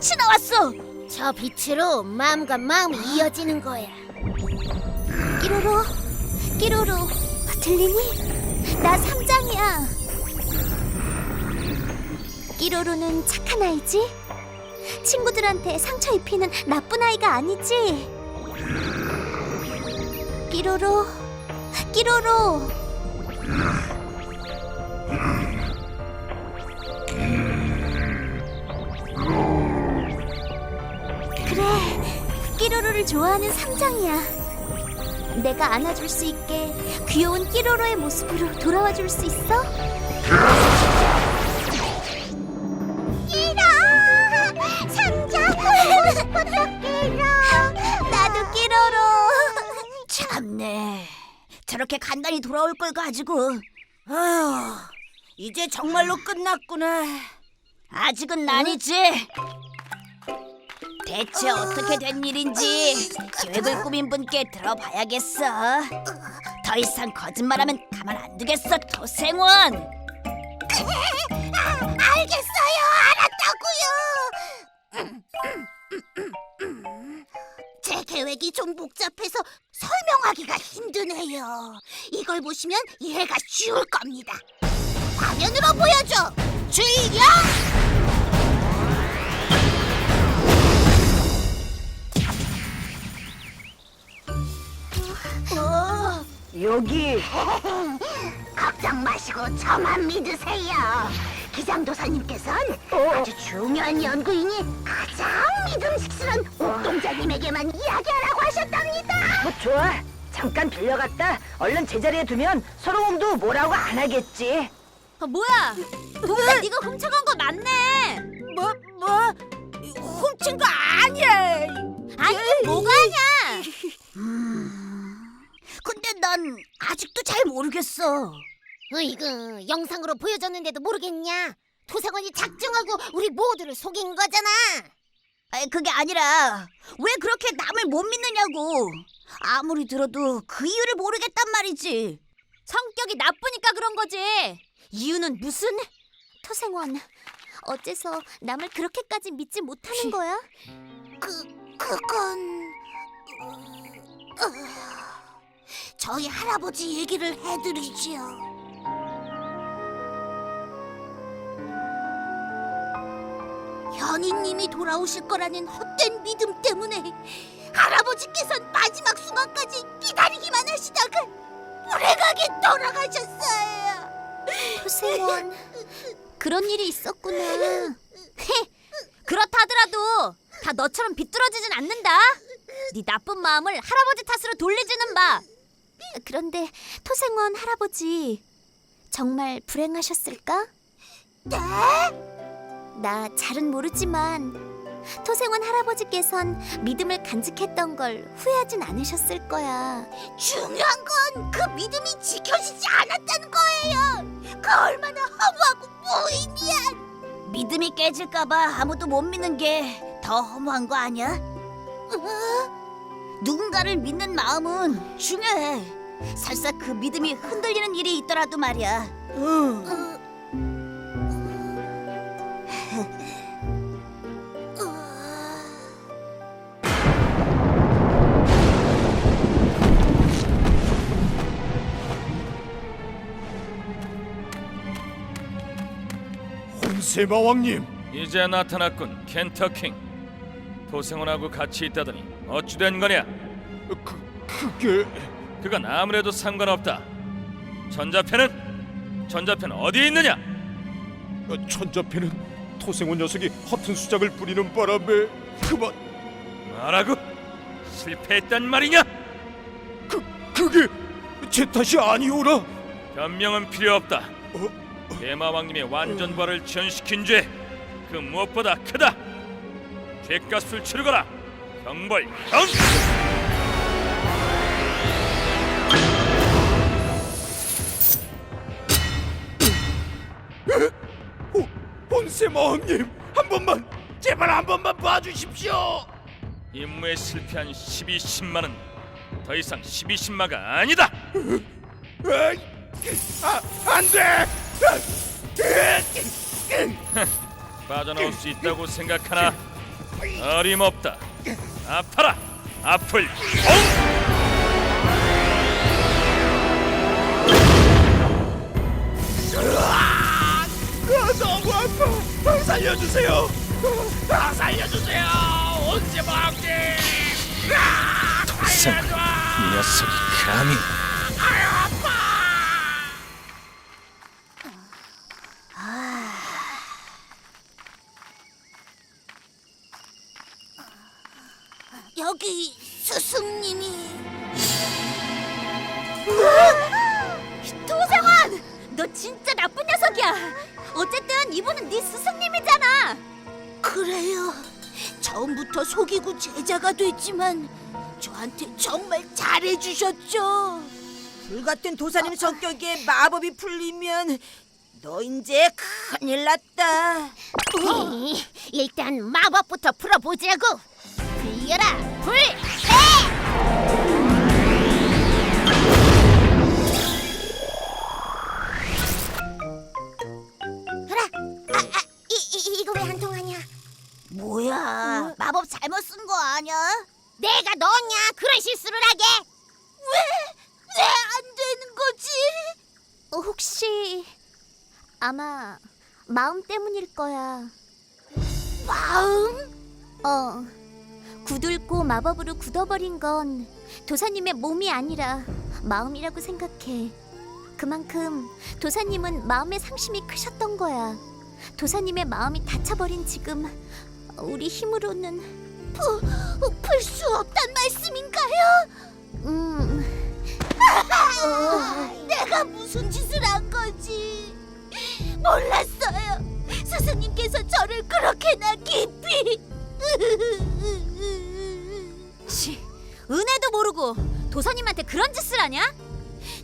빛이 나왔어. 저 빛으로 마음과 마음이 이어지는 거야. 끼로로, 끼로로, 들리니? 나 삼장이야. 끼로로는 착한 아이지? 친구들한테 상처 입히는 나쁜 아이가 아니지? 끼로로, 끼로로. 끼로로를 좋아하는 삼장이야. 내가 안아줄 수 있게 귀여운 끼로로의 모습으로 돌아와 줄 수 있어? 끼로! 삼장 보고 싶었어 끼로! 나도 끼로로! 참네. 저렇게 간단히 돌아올 걸 가지고. 아휴, 이제 정말로 끝났구나. 아직은 아니지. 대체 어떻게 된 일인지 계획을 꾸민 분께 들어봐야겠어. 더 이상 거짓말하면 가만 안 두겠어, 도생원. 알겠어요. 알았다고요. 제 계획이 좀 복잡해서 설명하기가 힘드네요. 이걸 보시면 이해가 쉬울 겁니다. 화면으로 보여줘. 주의령 여기 걱정 마시고 저만 믿으세요. 기장도사님께선 아주 중요한 연구인이 가장 믿음직스런 옥동자님에게만 이야기하라고 하셨답니다. 뭐 좋아 잠깐 빌려갔다 얼른 제자리에 두면 서로공도 뭐라고 안 하겠지 아, 뭐야? 동생 네가 훔쳐간 거 맞네. 뭐, 뭐? 훔친 거 아니야. 아니 뭐가 아냐? 근데 난 아직도 잘 모르겠어. 으이그 영상으로 보여줬는데도 모르겠냐? 도사관이 작정하고 우리 모두를 속인 거잖아. 아니, 그게 아니라 왜 그렇게 남을 못 믿느냐고. 아무리 들어도 그 이유를 모르겠단 말이지. 성격이 나쁘니까 그런 거지. 이유는 무슨? 토생원, 어째서 남을 그렇게까지 믿지 못하는 거야? 그 그건 저희 할아버지 얘기를 해드리지요. 현이님이 돌아오실 거라는 헛된 믿음 때문에 할아버지께선 마지막 순간까지 기다리기만 하시다가 불행하게 돌아가셨어요. 토세원, 그런 일이 있었구나. 그렇다 하더라도 다 너처럼 비뚤어지진 않는다. 네 나쁜 마음을 할아버지 탓으로 돌리지는 마. 그런데 토생원 할아버지 정말 불행하셨을까? 네? 나 잘은 모르지만 토생원 할아버지께선 믿음을 간직했던 걸 후회하진 않으셨을 거야. 중요한 건 그 믿음이 지켜지지 않았다는 거예요. 그 얼마나 허무하고 무의미한. 믿음이 깨질까봐 아무도 못 믿는 게 더 허무한 거 아니야? 누군가를 믿는 마음은 중요해. 설사 그 믿음이 흔들리는 일이 있더라도 말이야. 혼세마왕님! 이제 나타났군 켄터킹. 도생원하고 같이 있다더니 어찌된 거냐? 그 그게 그건 아무래도 상관없다 전자패는? 전자패는 어디에 있느냐 어, 천자패는 토생원 녀석이 허튼 수작을 부리는 바람에 그만 뭐라고? 실패했단 말이냐? 그 그게 제 탓이 아니오라 변명은 필요 없다 어? 대마왕님의 완전 부활을 지연시킨 죄 그 무엇보다 크다 죄값을 치르거라 형벌 형! 마왕님 한 번만 제발 한 번만 봐주십시오 임무에 실패한 12신마는 더 이상 12신마가 아니다 아 안 돼 빠져나올 수 있다고 생각하나 어림없다. 아파라. 아플. 너무 아파. 살려주세요. 아, 살려주세요. 언제 막지? 도생 이 녀석이 감히 여기 처음부터 속이고 제자가 됐지만 저한테 정말 잘해주셨죠 불같은 도사님 성격에 마법이 풀리면 너 이제 큰일 났다. 일단 마법부터 풀어보자고 불려라 불! 그래 아, 아, 이, 이, 이거 왜안 통하냐 뭐야? 마법 잘못 쓴 거 아니야? 내가 너냐? 그런 실수를 하게? 왜? 왜 안 되는 거지? 혹시 아마 마음 때문일 거야. 마음? 어 굳을고 마법으로 굳어버린 건 도사님의 몸이 아니라 마음이라고 생각해. 그만큼 도사님은 마음의 상심이 크셨던 거야. 도사님의 마음이 닫혀버린 지금 우리 힘으로는 풀 수 없단 말씀인가요? 음. 내가 무슨 짓을 한 거지? 몰랐어요. 스승님께서 저를 그렇게나 깊이. 치, 은혜도 모르고 도사님한테 그런 짓을 하냐?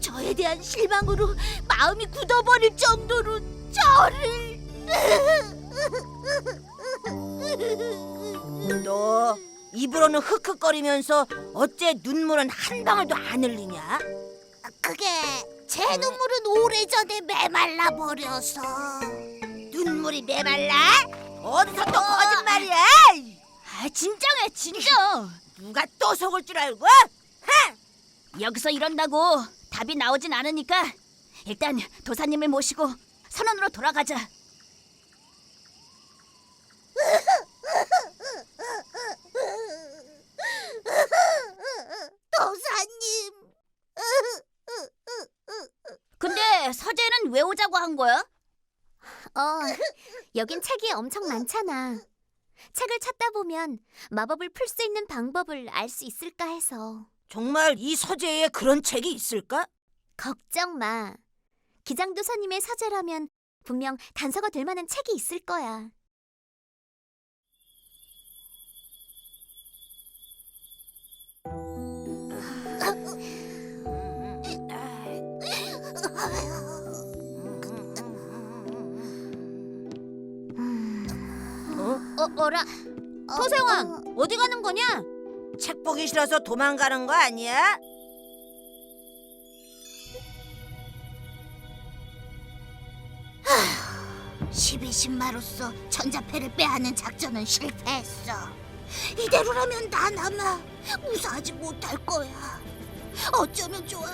저에 대한 실망으로 마음이 굳어버릴 정도로 저를. 너 입으로는 흑흑거리면서 어째 눈물은 한 방울도 안 흘리냐? 그게 제 눈물은 오래전에 메말라 버려서 눈물이 메말라? 어디서 또 거짓말이야? 아, 진정해, 진정. 누가 또 속을 줄 알고? 여기서 이런다고 답이 나오진 않으니까 일단 도사님을 모시고 선원으로 돌아가자. 도사님. 근데 서재는 왜 오자고 한 거야? 어, 여긴 책이 엄청 많잖아. 책을 찾다 보면 마법을 풀 수 있는 방법을 알 수 있을까 해서. 정말 이 서재에 그런 책이 있을까? 걱정 마. 기장도사님의 서재라면 분명 단서가 될 만한 책이 있을 거야. 어, 어라? 토생왕, 어디 가는 거냐? 책 보기 싫어서 도망가는 거 아니야? 십이 신마로서 전자패를 빼앗는 작전은 실패했어. 이대로라면 난 아마 무사하지 못할 거야. 어쩌면 좋아.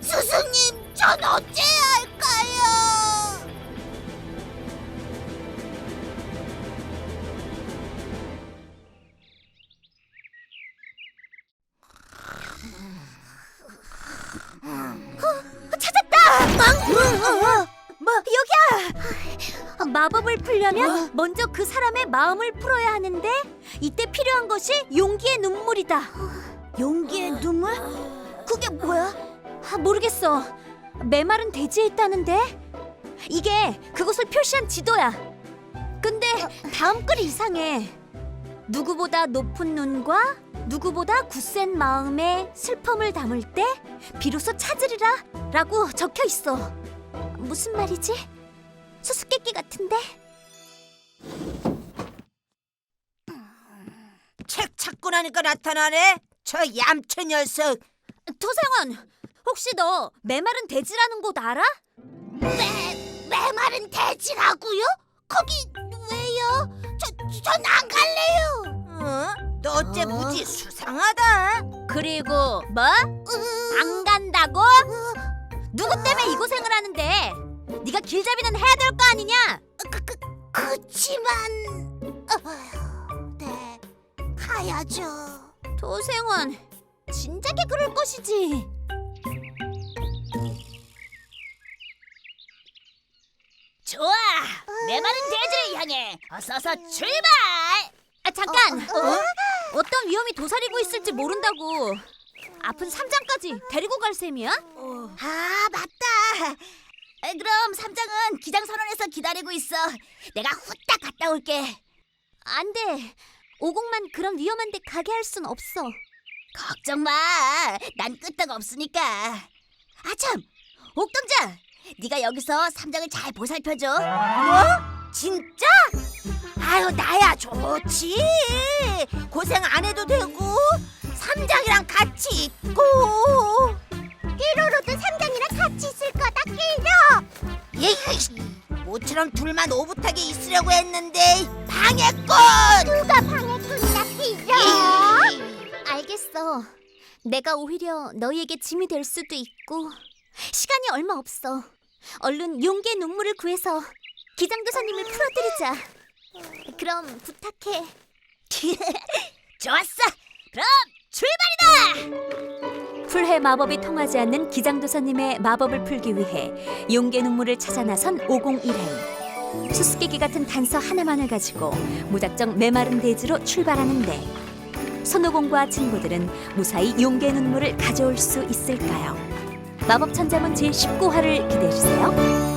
스승님, 전 어째야 할까요? 마법을 풀려면 먼저 그 사람의 마음을 풀어야 하는데 이때 필요한 것이 용기의 눈물이다. 용기의 눈물? 그게 뭐야? 아, 모르겠어. 메마른 대지에 있다는데 이게 그곳을 표시한 지도야. 근데 다음 글이 이상해. 누구보다 높은 눈과 누구보다 굳센 마음에 슬픔을 담을 때 비로소 찾으리라 라고 적혀 있어. 무슨 말이지? 같은데? 책 찾고 나니까 나타나네? 저 얌체 녀석 토생원, 혹시 너 메마른 대지라는 곳 알아? 메, 메마른 대지라고요? 거기 왜요? 전안 갈래요. 어? 너 어째 무지 수상하다. 그리고 뭐? 안 간다고? 누구 때문에 이 고생을 하는데? 네가 길잡이는 해야 될 거 아니냐? 그, 그, 그치만 네 가야죠. 도생원 진작에 그럴 것이지. 좋아. 메마른 대지를 향해 어서 어서 출발. 아 잠깐. 어? 떤 위험이 도사리고 있을지 모른다고. 아픈 삼장까지 데리고 갈 셈이야? 아 맞다. 에, 그럼 삼장은 기장 선원에서 기다리고 있어. 내가 후딱 갔다 올게. 안 돼. 오공만 그런 위험한 데 가게 할 순 없어. 걱정 마. 난 끄떡 없으니까. 아 참, 옥동자. 네가 여기서 삼장을 잘 보살펴줘. 뭐? 진짜? 아유 나야 좋지. 고생 안 해도 되고 삼장이랑 같이 있고. 끼로로도 삼장이랑 같이 있을 거다 끼로. 예, 모처럼 둘만 오붓하게 있으려고 했는데 방해꾼. 누가 방해꾼이다 끼로? 알겠어. 내가 오히려 너희에게 짐이 될 수도 있고 시간이 얼마 없어. 얼른 용기의 눈물을 구해서 기장도사님을 풀어드리자. 그럼 부탁해. 좋았어. 그럼 출발 풀해 마법이 통하지 않는 기장도사님의 마법을 풀기 위해 용계 눈물을 찾아 나선 오공일행. 수수께끼 같은 단서 하나만을 가지고 무작정 메마른 대지로 출발하는데 손오공과 친구들은 무사히 용계 눈물을 가져올 수 있을까요? 마법 천자문 제 19화를 기대해 주세요.